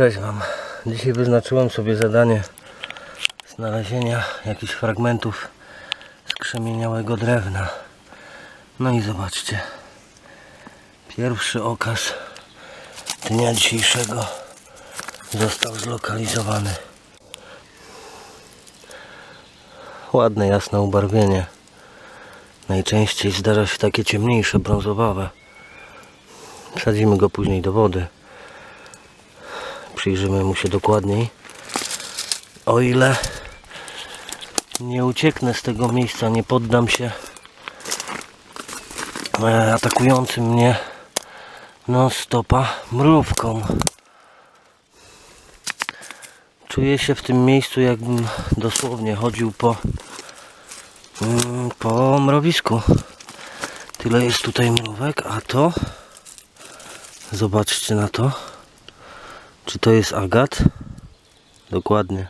Cześć Wam. Dzisiaj wyznaczyłem sobie zadanie znalezienia jakichś fragmentów skrzemieniałego drewna. No i zobaczcie. Pierwszy okaz dnia dzisiejszego został zlokalizowany. Ładne, jasne ubarwienie. Najczęściej zdarza się takie ciemniejsze, brązowawe. Wsadzimy go później do wody. Przyjrzymy mu się dokładniej. O ile nie ucieknę z tego miejsca, nie poddam się e, atakującym mnie non stopa mrówkom. Czuję się w tym miejscu jakbym dosłownie chodził po mm, po mrowisku. Tyle jest tutaj mrówek, a to zobaczcie na to. Czy to jest agat? Dokładnie.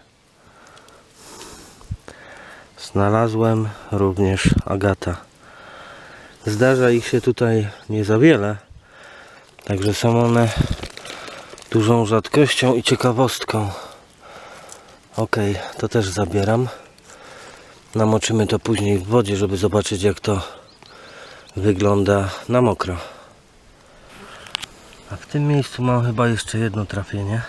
Znalazłem również agata. Zdarza ich się tutaj nie za wiele. Także są one dużą rzadkością i ciekawostką. Ok, to też zabieram. Namoczymy to później w wodzie, żeby zobaczyć jak to wygląda na mokro. A w tym miejscu mam chyba jeszcze jedno trafienie.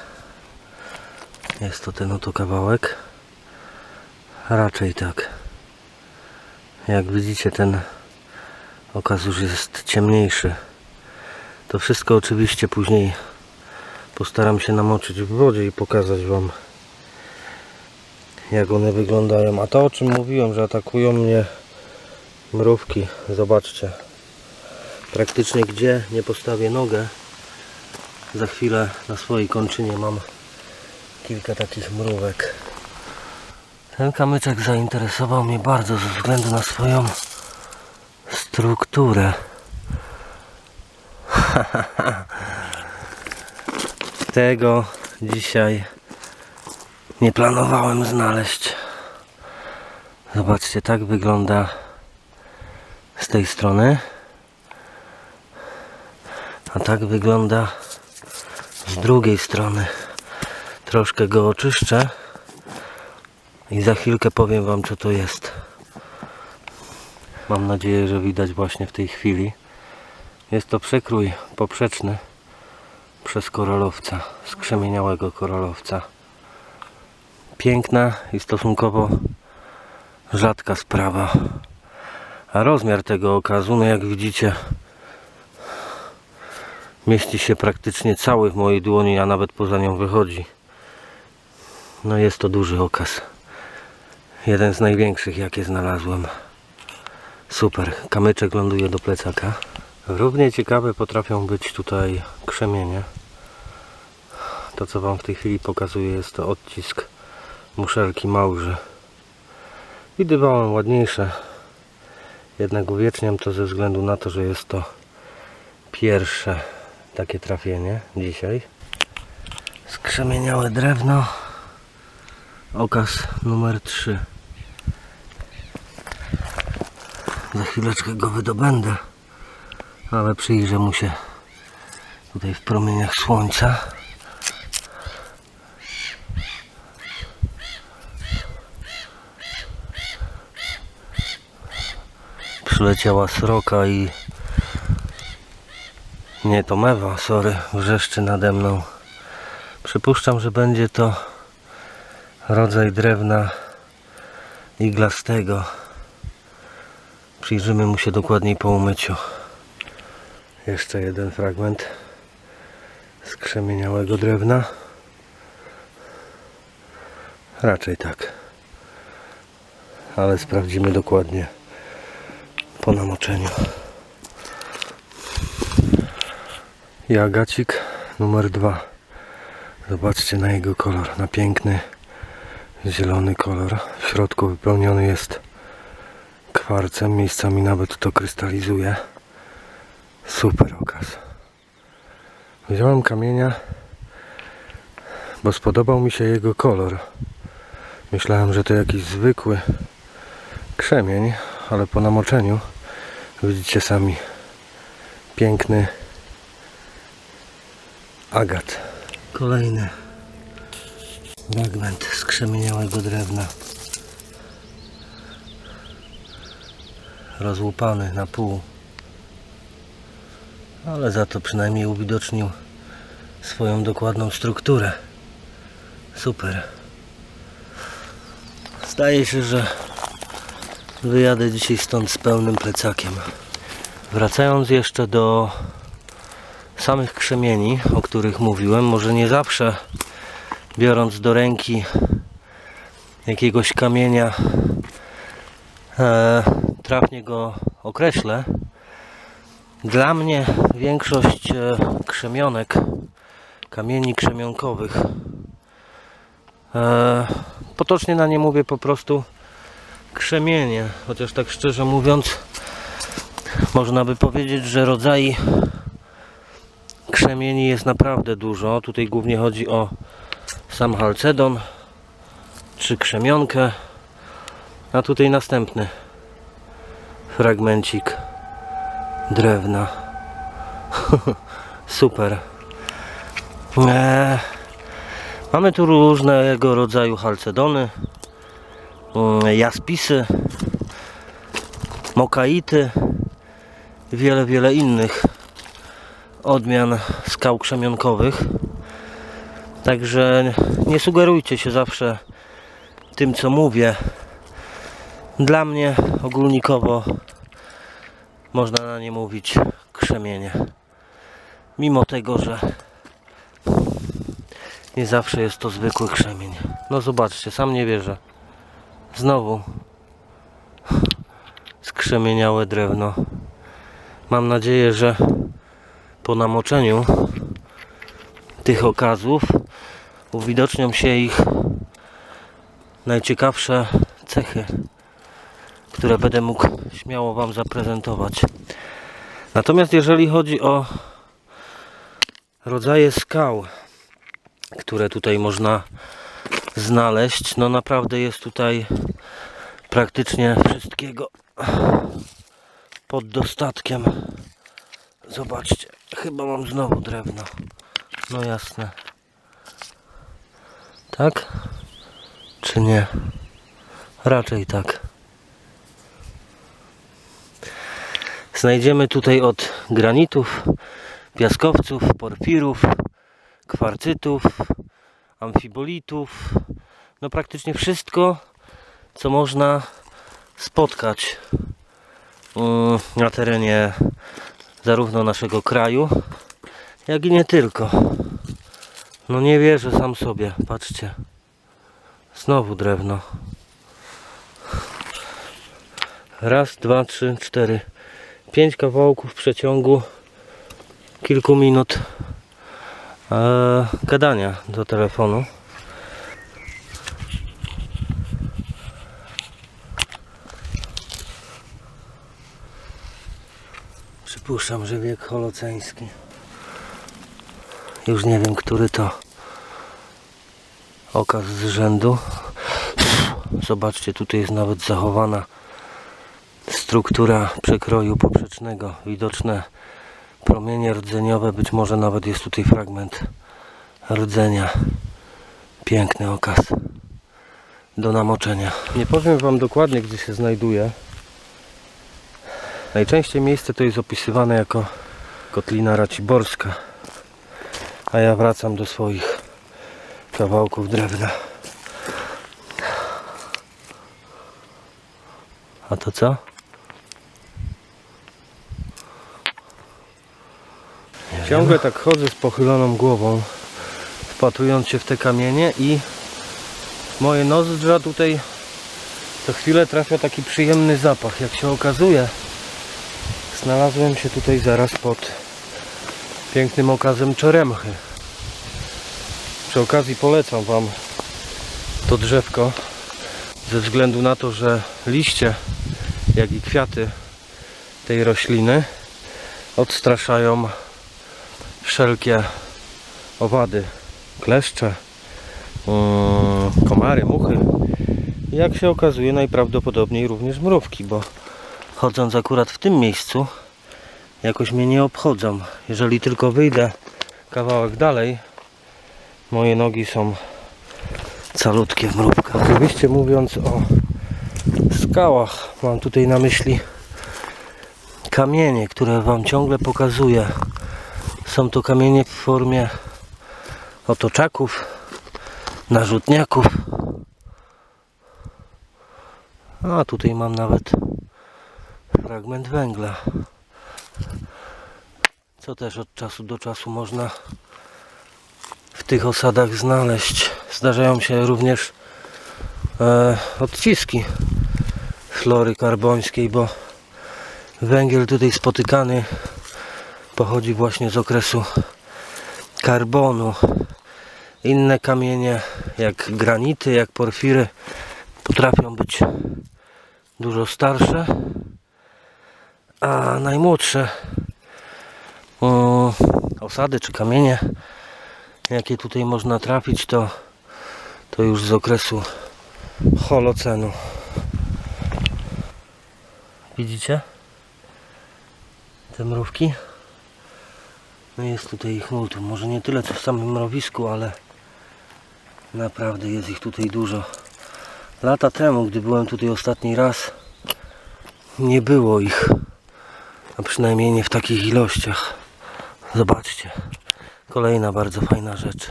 Jest to ten oto kawałek. Raczej tak. Jak widzicie ten okaz już jest ciemniejszy. To wszystko oczywiście później postaram się namoczyć w wodzie i pokazać Wam jak one wyglądają. A to o czym mówiłem, że atakują mnie mrówki. Zobaczcie. Praktycznie gdzie nie postawię nogę za chwilę na swojej kończynie mam kilka takich mrówek. Ten kamyczek zainteresował mnie bardzo ze względu na swoją strukturę. Tego dzisiaj nie planowałem znaleźć. Zobaczcie, tak wygląda z tej strony. A tak wygląda z drugiej strony. Troszkę go oczyszczę i za chwilkę powiem Wam co to jest. Mam nadzieję, że widać właśnie w tej chwili. Jest to przekrój poprzeczny przez koralowca, skrzemieniałego koralowca. Piękna i stosunkowo rzadka sprawa. A rozmiar tego okazu, no jak widzicie, mieści się praktycznie cały w mojej dłoni, a nawet poza nią wychodzi. No jest to duży okaz. Jeden z największych jakie znalazłem. Super. Kamyczek ląduje do plecaka. Równie ciekawe potrafią być tutaj krzemienie. To co Wam w tej chwili pokazuję jest to odcisk muszelki małży. Widywałem ładniejsze. Jednak uwieczniam to ze względu na to, że jest to pierwsze takie trafienie dzisiaj. Skrzemieniałe drewno. Okaz numer 3. Za chwileczkę go wydobędę, ale przyjrzę mu się tutaj w promieniach słońca. Przyleciała sroka i nie to mewa, sorry, wrzeszczy nade mną. Przypuszczam, że będzie to rodzaj drewna iglastego. Przyjrzymy mu się dokładniej po umyciu. Jeszcze jeden fragment skrzemieniałego drewna. Raczej tak. Ale sprawdzimy dokładnie po namoczeniu. I agacik numer dwa. Zobaczcie na jego kolor, na piękny zielony kolor. W środku wypełniony jest kwarcem, miejscami nawet to krystalizuje. Super okaz. Wziąłem kamienia, bo spodobał mi się jego kolor. Myślałem, że to jakiś zwykły krzemień, ale po namoczeniu widzicie sami piękny agat. Kolejny Fragment skrzemieniałego drewna. Rozłupany na pół. Ale za to przynajmniej uwidocznił swoją dokładną strukturę. Super. Zdaje się, że wyjadę dzisiaj stąd z pełnym plecakiem. Wracając jeszcze do samych krzemieni, o których mówiłem, może nie zawsze biorąc do ręki jakiegoś kamienia e, trafnie go określę. Dla mnie większość e, krzemionek, kamieni krzemionkowych, e, potocznie na nie mówię po prostu krzemienie, chociaż tak szczerze mówiąc, można by powiedzieć, że rodzaj krzemieni jest naprawdę dużo. Tutaj głównie chodzi o sam halcedon czy krzemionkę, a tutaj następny fragmencik drewna. Super. Eee, mamy tu różnego rodzaju halcedony, mm, jaspisy, mokaity, wiele, wiele innych odmian skał krzemionkowych. Także nie sugerujcie się zawsze tym, co mówię. Dla mnie ogólnikowo można na nie mówić krzemienie. Mimo tego, że nie zawsze jest to zwykły krzemień. No zobaczcie, sam nie wierzę. Znowu skrzemieniałe drewno. Mam nadzieję, że po namoczeniu tych okazów uwidocznią się ich najciekawsze cechy, które będę mógł śmiało Wam zaprezentować. Natomiast jeżeli chodzi o rodzaje skał, które tutaj można znaleźć, no naprawdę jest tutaj praktycznie wszystkiego pod dostatkiem. Zobaczcie, chyba mam znowu drewno. No jasne. Tak? Czy nie? Raczej tak. Znajdziemy tutaj od granitów, piaskowców, porfirów, kwarcytów, amfibolitów, no praktycznie wszystko, co można spotkać mm, na terenie zarówno naszego kraju, jak i nie tylko. No nie wierzę sam sobie, patrzcie. Znowu drewno. Raz, dwa, trzy, cztery. Pięć kawałków w przeciągu kilku minut e, gadania do telefonu. Przypuszczam, że wiek holoceński. Już nie wiem, który to okaz z rzędu. Zobaczcie, tutaj jest nawet zachowana struktura przekroju poprzecznego. Widoczne promienie rdzeniowe. Być może nawet jest tutaj fragment rdzenia. Piękny okaz do namoczenia. Nie powiem Wam dokładnie, gdzie się znajduje. Najczęściej miejsce to jest opisywane jako Kotlina Raciborska. A ja wracam do swoich kawałków drewna. A to co? Ciągle tak chodzę z pochyloną głową, wpatrując się w te kamienie i moje nozdrza tutaj co chwilę trafia taki przyjemny zapach. Jak się okazuje, znalazłem się tutaj zaraz pod pięknym okazem czeremchy. Przy okazji polecam Wam to drzewko ze względu na to, że liście, jak i kwiaty tej rośliny odstraszają wszelkie owady, kleszcze, mm, komary, muchy. Jak się okazuje, najprawdopodobniej również mrówki, bo chodząc akurat w tym miejscu, jakoś mnie nie obchodzą. Jeżeli tylko wyjdę kawałek dalej, moje nogi są calutkie mrówka. Oczywiście mówiąc o skałach, mam tutaj na myśli kamienie, które Wam ciągle pokazuję. Są to kamienie w formie otoczaków, narzutniaków. A tutaj mam nawet fragment węgla. Co też od czasu do czasu można w tych osadach znaleźć. Zdarzają się również e, odciski flory karbońskiej, bo węgiel tutaj spotykany pochodzi właśnie z okresu karbonu. Inne kamienie, jak granity, jak porfiry, potrafią być dużo starsze, a najmłodsze osady czy kamienie, jakie tutaj można trafić, to, to już z okresu holocenu. Widzicie? Te mrówki? No jest tutaj ich multum. Może nie tyle co w samym mrowisku, ale naprawdę jest ich tutaj dużo. Lata temu, gdy byłem tutaj ostatni raz, nie było ich. A przynajmniej nie w takich ilościach. Zobaczcie. Kolejna bardzo fajna rzecz.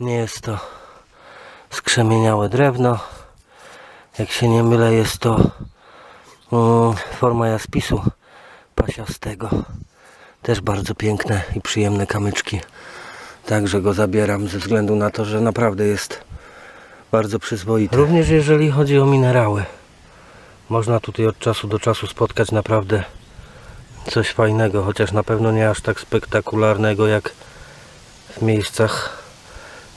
Nie jest to skrzemieniałe drewno. Jak się nie mylę, jest to mm, forma jaspisu pasiastego. Też bardzo piękne i przyjemne kamyczki. Także go zabieram ze względu na to, że naprawdę jest bardzo przyzwoity. Również jeżeli chodzi o minerały. Można tutaj od czasu do czasu spotkać naprawdę coś fajnego, chociaż na pewno nie aż tak spektakularnego jak w miejscach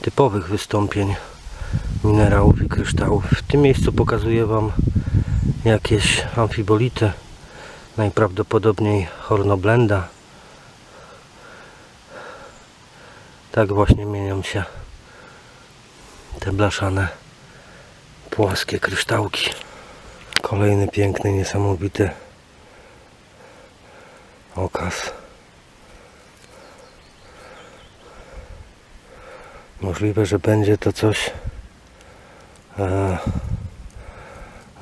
typowych wystąpień minerałów i kryształów. W tym miejscu pokazuję Wam jakieś amfibolity, najprawdopodobniej hornoblenda. Tak właśnie mienią się te blaszane płaskie kryształki. Kolejny piękny, niesamowity okaz. Możliwe, że będzie to coś e,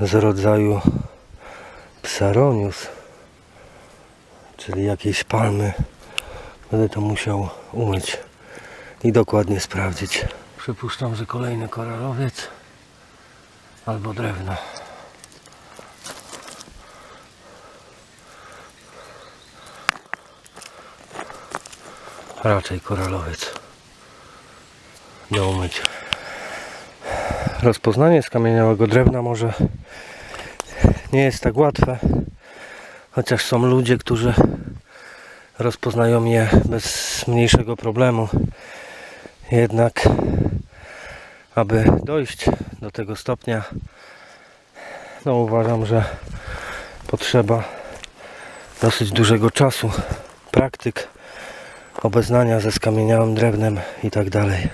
z rodzaju Psaronius, czyli jakiejś palmy. Będę to musiał umyć i dokładnie sprawdzić. Przypuszczam, że kolejny koralowiec albo drewno. Raczej koralowiec do umycia. Rozpoznanie skamieniałego drewna może nie jest tak łatwe, chociaż są ludzie, którzy rozpoznają je bez mniejszego problemu. Jednak, aby dojść do tego stopnia, no uważam, że potrzeba dosyć dużego czasu, praktyk, obeznania ze skamieniałym drewnem i tak dalej.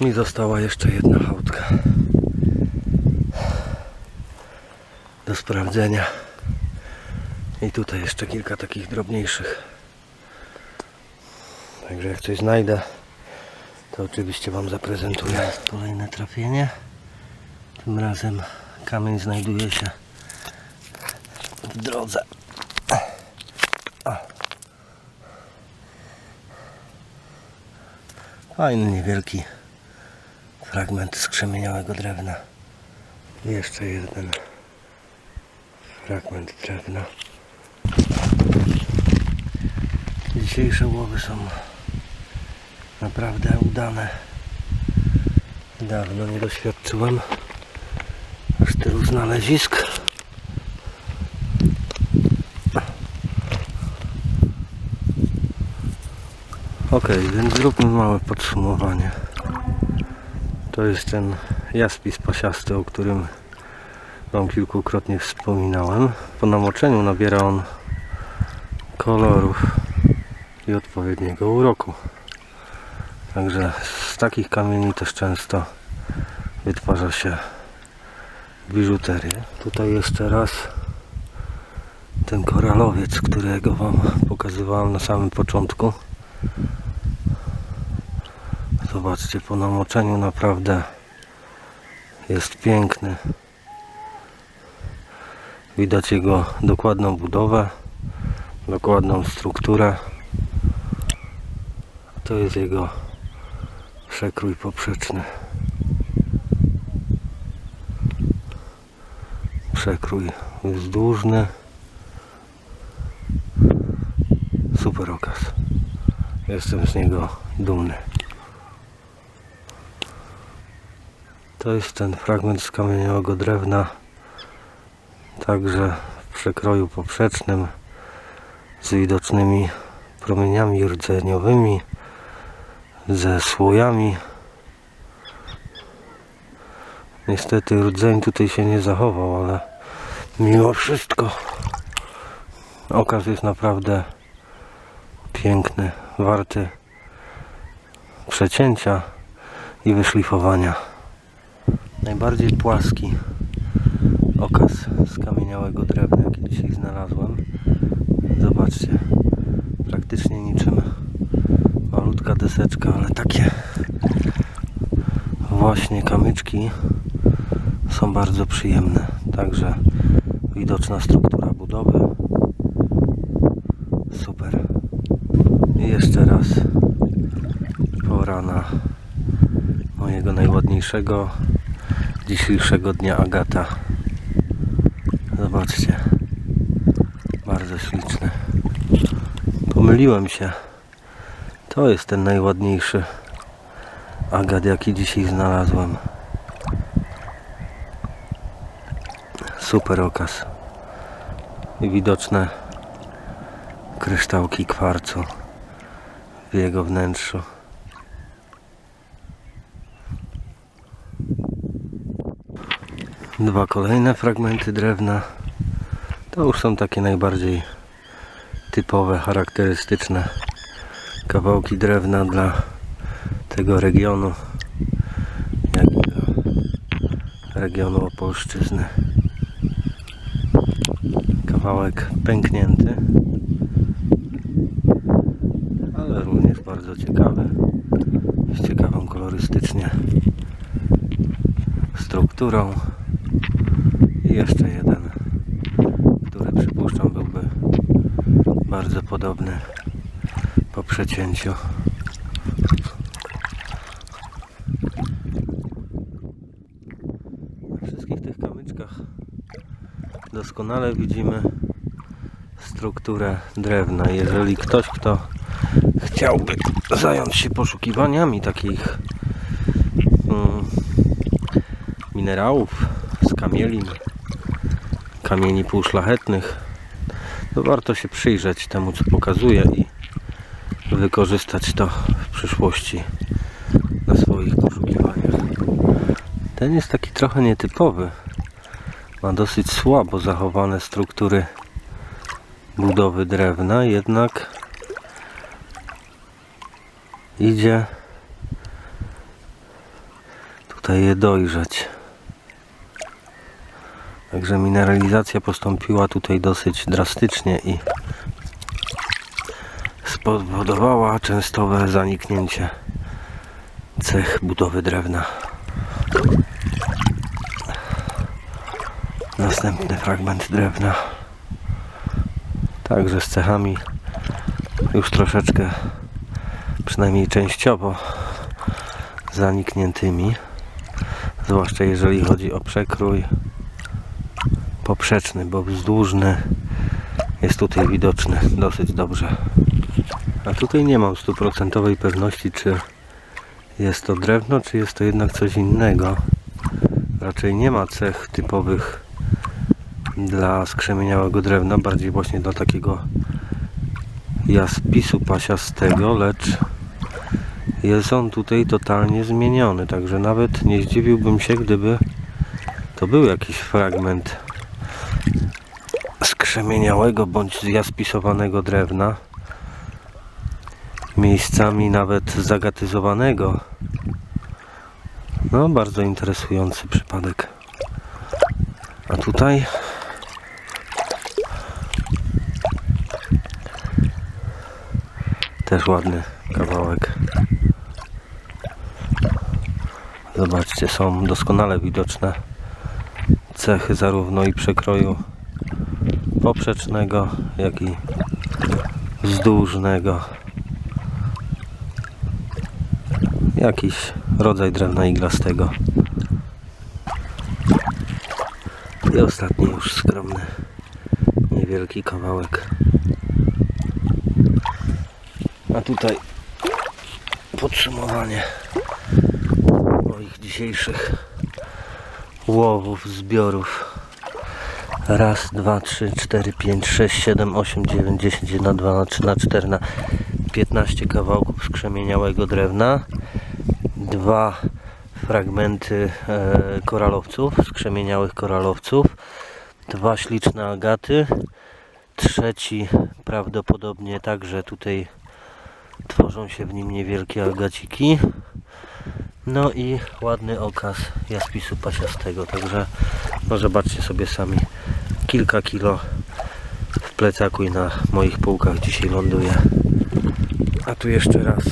Mi została jeszcze jedna chałtka do sprawdzenia. I tutaj jeszcze kilka takich drobniejszych. Także jak coś znajdę, to oczywiście Wam zaprezentuję. Kolejne trafienie. Tym razem kamień znajduje się w drodze. Fajny, niewielki fragment skrzemieniałego drewna. Jeszcze jeden fragment drewna. Dzisiejsze łowy są naprawdę udane. Dawno nie doświadczyłem aż tylu znalezisk. Ok, więc zróbmy małe podsumowanie. To jest ten jaspis pasiasty, o którym Wam kilkukrotnie wspominałem. Po namoczeniu nabiera on kolorów i odpowiedniego uroku. Także z takich kamieni też często wytwarza się biżuterię. Tutaj jeszcze raz ten koralowiec, którego Wam pokazywałem na samym początku. Zobaczcie, po namoczeniu naprawdę jest piękny. Widać jego dokładną budowę, dokładną strukturę. To jest jego przekrój poprzeczny. Przekrój wzdłużny. Super okaz. Jestem z niego dumny. To jest ten fragment skamieniałego drewna, także w przekroju poprzecznym z widocznymi promieniami rdzeniowymi, ze słojami. Niestety rdzeń tutaj się nie zachował, ale mimo wszystko okaz jest naprawdę piękny, warty przecięcia i wyszlifowania. Najbardziej płaski okaz skamieniałego drewna, jaki dzisiaj znalazłem. Zobaczcie, praktycznie niczym malutka deseczka, ale takie właśnie kamyczki są bardzo przyjemne. Także widoczna struktura budowy. Super. I jeszcze raz pora na mojego najładniejszego dzisiejszego dnia Agata. Zobaczcie. Bardzo śliczny. Pomyliłem się. To jest ten najładniejszy agat, jaki dzisiaj znalazłem. Super okaz. I widoczne kryształki kwarcu w jego wnętrzu. Dwa kolejne fragmenty drewna. To już są takie najbardziej typowe, charakterystyczne kawałki drewna dla tego regionu, jak i dla regionu Opolszczyzny. Kawałek pęknięty, ale również bardzo ciekawy, z ciekawą kolorystycznie strukturą. I jeszcze jeden, który przypuszczam byłby bardzo podobny po przecięciu. Na wszystkich tych kamyczkach doskonale widzimy strukturę drewna. Jeżeli ktoś, kto chciałby zająć się poszukiwaniami takich mm, minerałów, skamielin, kamieni półszlachetnych, to warto się przyjrzeć temu, co pokazuje i wykorzystać to w przyszłości na swoich poszukiwaniach. Ten jest taki trochę nietypowy. Ma dosyć słabo zachowane struktury budowy drewna, jednak idzie tutaj je dojrzeć. Także mineralizacja postąpiła tutaj dosyć drastycznie i spowodowała częstowe zaniknięcie cech budowy drewna. Następny fragment drewna. Także z cechami już troszeczkę, przynajmniej częściowo zanikniętymi. Zwłaszcza jeżeli chodzi o przekrój poprzeczny, bo wzdłużny jest tutaj widoczny dosyć dobrze. A tutaj nie mam stuprocentowej pewności, czy jest to drewno, czy jest to jednak coś innego. Raczej nie ma cech typowych dla skrzemieniałego drewna, bardziej właśnie dla takiego jaspisu pasiastego, lecz jest on tutaj totalnie zmieniony, także nawet nie zdziwiłbym się, gdyby to był jakiś fragment skrzemieniałego bądź zjaspisowanego drewna miejscami nawet zagatyzowanego. No bardzo interesujący przypadek. A tutaj? Też ładny kawałek. Zobaczcie, są doskonale widoczne cechy zarówno i przekroju poprzecznego, jak i wzdłużnego. Jakiś rodzaj drewna iglastego. I ostatni już skromny, niewielki kawałek. A tutaj podsumowanie moich dzisiejszych łowów, zbiorów. Raz, dwa, trzy, cztery, pięć, sześć, siedem, osiem, dziewięć, dziesięć, jedna, dwa, trzy, na cztery, na piętnaście kawałków skrzemieniałego drewna. Dwa fragmenty e, koralowców, skrzemieniałych koralowców. Dwa śliczne agaty. Trzeci prawdopodobnie także tutaj tworzą się w nim niewielkie agaciki. No i ładny okaz jaspisu pasiastego, także no zobaczcie sobie sami, kilka kilo w plecaku i na moich półkach dzisiaj ląduje. A tu jeszcze raz